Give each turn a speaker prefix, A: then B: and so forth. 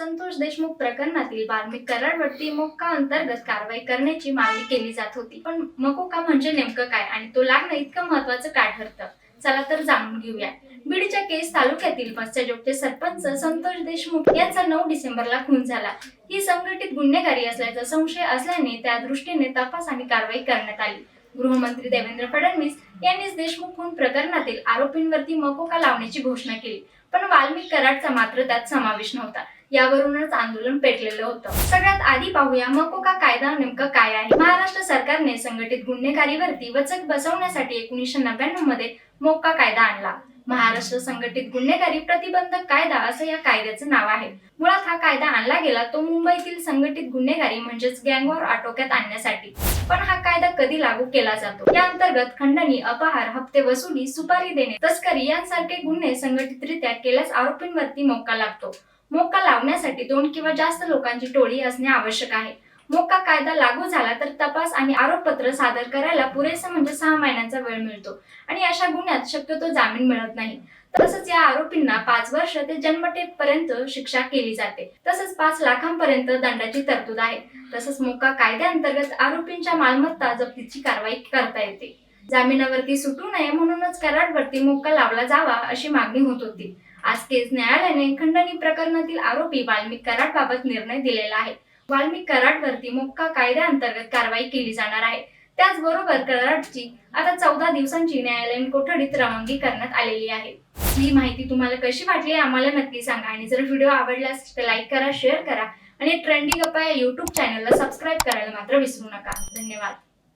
A: संतोष देशमुख प्रकरणातील वाल्मिक कराडवरती मोक्का अंतर्गत कारवाई करण्याची मागणी केली जात होती. पण मकोका म्हणजे नेमकं काय? आणि तो लागणं इतकं महत्वाचं काय ठरतं? चला तर जाणून घेऊया. बीडच्या केस तालुक्यातील पश्चाजोगचे सरपंच संतोष देशमुख यांचा नऊ डिसेंबरला खून झाला. ही संघटित गुन्हेगारी असल्याचा संशय असल्याने त्या दृष्टीने तपास आणि कारवाई करण्यात आली. गृहमंत्री देवेंद्र फडणवीस यांनीच देशमुख खून प्रकरणातील आरोपींवरती मकोका लावण्याची घोषणा केली. पण वाल्मिक कराडचा मात्र त्यात समावेश नव्हता. यावरूनच आंदोलन पेटलेलं होतं. सगळ्यात आधी पाहूया मकोका कायदा नेमकं काय आहे? महाराष्ट्र सरकारने संघटित गुन्हेगारीवरती वचक बसवण्यासाठी एकोणीसशे नव्याण्णवमध्ये मोक्का कायदा आणला. महाराष्ट्र संघटित गुन्हेगारी प्रतिबंधक कायदा असं या कायद्याचं नाव आहे. मुळात हा कायदा आणला गेला तो मुंबईतील संघटित गुन्हेगारी म्हणजेच गँगवॉर आटोक्यात आणण्यासाठी. पण हा कायदा कधी लागू केला जातो? या अंतर्गत खंडणी अपहार हप्ते वसुली सुपारी देणे तस्करी यांसारखे गुन्हे संघटितरित्या केल्यास आरोपींवरती मोक्का लागतो. मोक्का लावण्यासाठी दोन किंवा जास्त लोकांची टोळी असणे आवश्यक आहे. मोक्का कायदा लागू झाला तर तपास आणि आरोपपत्र सादर करायला पुरेसा म्हणजे सहा महिन्यांचा वेळ मिळतो आणि अशा गुन्ह्यात शक्यतो जामीन मिळत नाही. तसंच या आरोपींना पाच वर्ष ते जन्मटेपर्यंत शिक्षा केली जाते. तसंच पाच लाखांपर्यंत दंडाची तरतूद आहे. तसंच मोक्का कायद्याअंतर्गत आरोपींच्या मालमत्ता जप्तीची कारवाई करता येते. जामिनावरती सुटू नये म्हणूनच कराडवरती मोक्का लावला जावा अशी मागणी होत होती. आज तेच न्यायालयाने खंडणी प्रकरणातील आरोपी वाल्मिक कराड बाबत निर्णय दिलेला आहे. वाल्मिक कराडवरती मोक्का कायद्याअंतर्गत कारवाई केली जाणार आहे. त्याचबरोबर कराडची आता चौदा दिवसांची न्यायालयीन कोठडीत रवानगी करण्यात आलेली आहे. ही माहिती तुम्हाला कशी वाटली आम्हाला नक्की सांगा आणि जर व्हिडिओ आवडल्यास तर लाईक करा शेअर करा आणि ट्रेंडिंग अप्पा या युट्यूब चॅनलला सबस्क्राईब करायला मात्र विसरू नका. धन्यवाद.